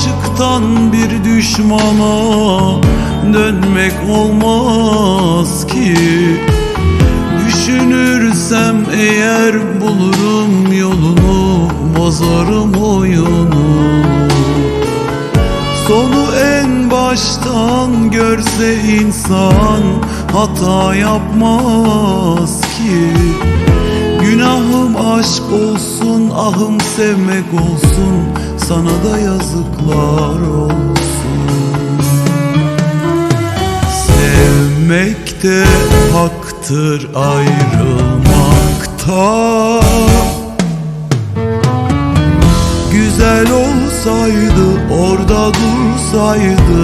aşıktan bir düşmana dönmek olmaz ki. Düşünürsem eğer bulurum yolunu bozarım oyunu. Sonu en baştan görse insan hata yapmaz ki. Günahım aşk olsun, ahım sevmek olsun Sana da yazıklar olsun. Sevmek de haktır ayrılmakta. Güzel olsaydı orada dursaydı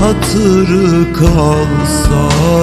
Hatırı kalsaydı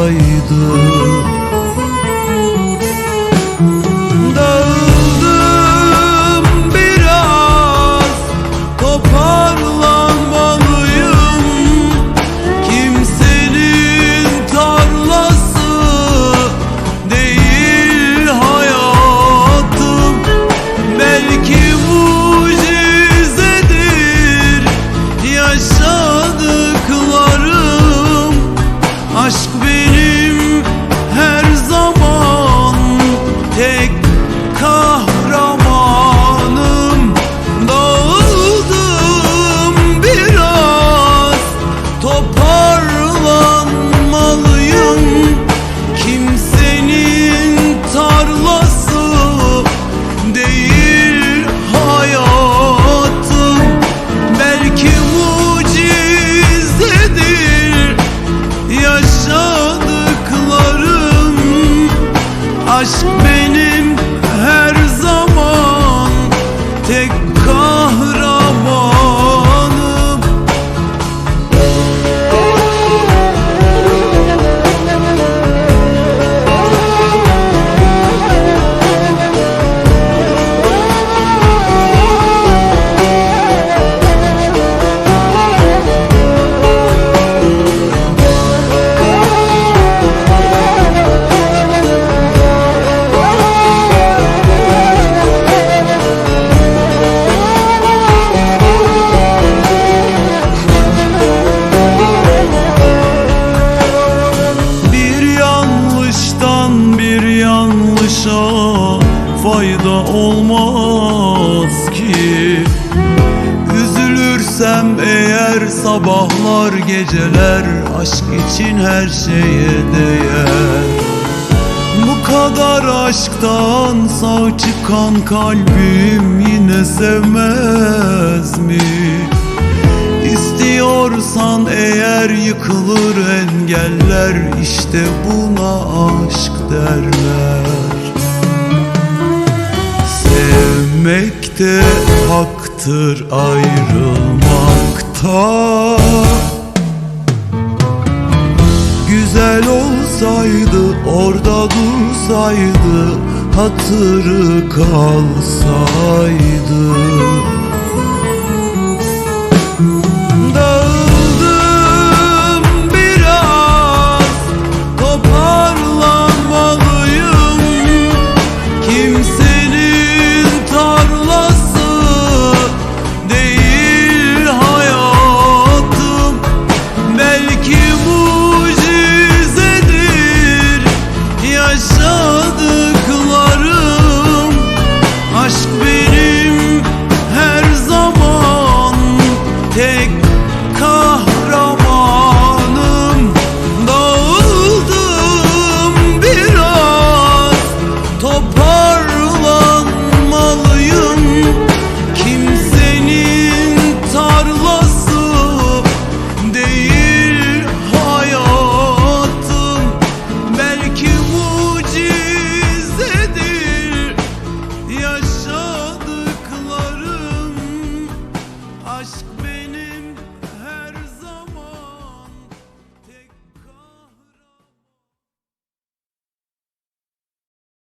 tek kahramanım. Dağıldım biraz toparlanmalıyım. Kimsenin tarlası değil hayatım. Belki mucizedir yaşadıklarım. Aşk yanlışa fayda olmaz ki. Üzülürsem eğer sabahlar geceler aşk için her şeye değer. Bu kadar aşktan sağ çıkan kalbim yine sevmez mi? İstiyorsan eğer yıkılır engeller işte buna aşk derler Sevmek de haktır ayrılmakta. Güzel olsaydı orada dursaydı Hatırı kalsaydı Oh. me.